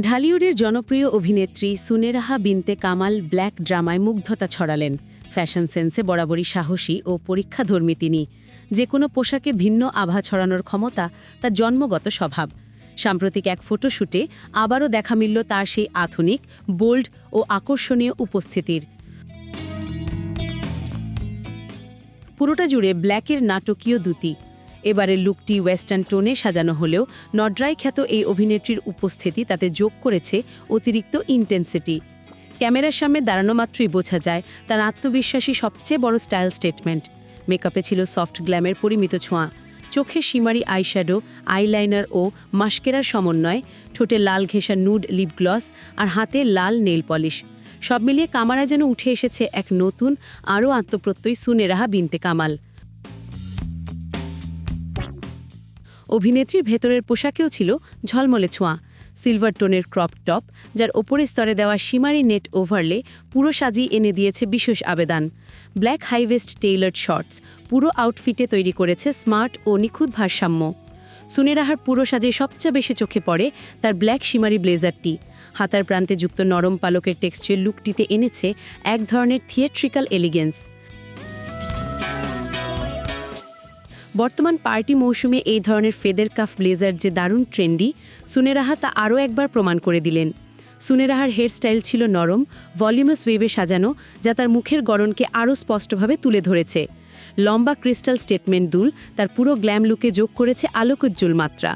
ঢালিউডের জনপ্রিয় অভিনেত্রী সুনেরাহা বিনতে কামাল ব্ল্যাক ড্রামায় মুগ্ধতা ছড়ালেন। ফ্যাশন সেন্সে বরাবরই সাহসী ও পরীক্ষাধর্মী তিনি। যে কোনো পোশাকে ভিন্ন আভা ছড়ানোর ক্ষমতা তার জন্মগত স্বভাব। সাম্প্রতিক এক ফটোশ্যুটে আবারও দেখা মিলল তার সেই আধুনিক, বোল্ড ও আকর্ষণীয় উপস্থিতির। পুরোটা জুড়ে ব্ল্যাকের নাটকীয় দ্যুতি। এবারের লুকটি ওয়েস্টার্ন টোনে সাজানো হলেও নড্রাই খ্যাত এই অভিনেত্রীর উপস্থিতি তাতে যোগ করেছে অতিরিক্ত ইন্টেন্সিটি। ক্যামেরার সামনে দাঁড়ানো মাত্রই বোঝা যায় তার আত্মবিশ্বাসী সবচেয়ে বড় স্টাইল স্টেটমেন্ট। মেকআপে ছিল সফট গ্ল্যামের পরিমিত ছোঁয়া। চোখে সীমারি আইশ্যাডো, আইলাইনার ও মাস্কেরার সমন্বয়, ঠোঁটে লাল ঘেঁষা নুড লিপ গ্লস আর হাতে লাল নেল পলিশ। সব মিলিয়ে কামারা যেন উঠে এসেছে এক নতুন, আরও আত্মপ্রত্যয়ী সুনেরাহা বিনতে কামাল। অভিনেত্রীর ভেতরের পোশাকেও ছিল ঝলমলে ছোঁয়া। সিলভার টোনের ক্রপ টপ যার ওপরের স্তরে দেওয়া সীমারি নেট ওভারলে পুরো সাজি এনে দিয়েছে বিশেষ আবেদন। ব্ল্যাক হাইভেস্ট টেইলার্ড শর্টস পুরো আউটফিটে তৈরি করেছে স্মার্ট ও নিখুঁত ভারসাম্য। সুনেরাহার পুরো সাজে সবচেয়ে বেশি চোখে পড়ে তার ব্ল্যাক সীমারি ব্লেজারটি হাতার প্রান্তে যুক্ত নরম পালকের টেক্সচার লুকটিতে এনেছে এক ধরনের থিয়েট্রিক্যাল এলিগেন্স বর্তমান পার্টি মৌসুমে এই ধরনের ফেদের কাফ ব্লেজার যে দারুণ ট্রেন্ডি, সুনেরাহা তা আরও একবার প্রমাণ করে দিলেন। সুনেরাহার হেয়ারস্টাইল ছিল নরম, ভলিউমাস ওয়েবে সাজানো, যা তার মুখের গড়নকে আরও স্পষ্টভাবে তুলে ধরেছে। লম্বা ক্রিস্টাল স্টেটমেন্ট দুল তার পুরো গ্ল্যাম লুকে যোগ করেছে আলোকোজ্জ্বল মাত্রা।